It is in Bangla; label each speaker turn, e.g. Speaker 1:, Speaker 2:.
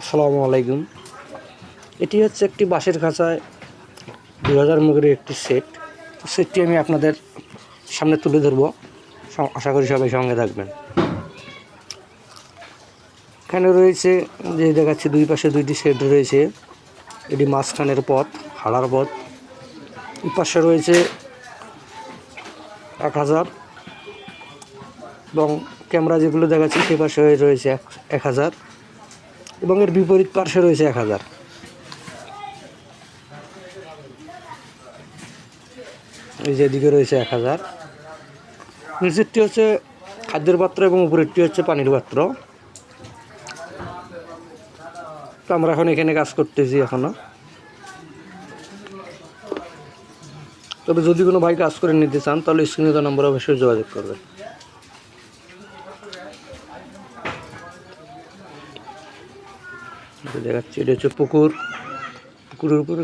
Speaker 1: আসসালামু আলাইকুম। এটি হচ্ছে একটি বাঁশের খাঁচায় দু হাজার মুগের একটি সেট। সেটটি আমি আপনাদের সামনে তুলে ধরবো। আশা করি সবাই সঙ্গে থাকবেন। এখানে রয়েছে, যে দেখাচ্ছি দুই পাশে দুইটি সেট রয়েছে। এটি মাঝখানের পথ, হাড়ার পথ। এই পাশে রয়েছে এক হাজার। এবং ক্যামেরা যেগুলো দেখাচ্ছি, সে পাশে রয়েছে এক হাজার। এবং এর বিপরীত পার্শ্বে রয়েছে এক হাজার। এই যেদিকে রয়েছে এক হাজার। নিচেরটি হচ্ছে খাদ্যের পাত্র এবং উপরেরটি হচ্ছে পানির পাত্র। তো আমরা এখন এখানে কাজ করতেছি এখনও। তবে যদি কোনো ভাই কাজ করে নিতে চান, তাহলে স্ক্রিনে তো নম্বর অবশ্যই যোগাযোগ করবেন। দেখাচ্ছি এটা হচ্ছে পুকুর। পুকুরের উপরে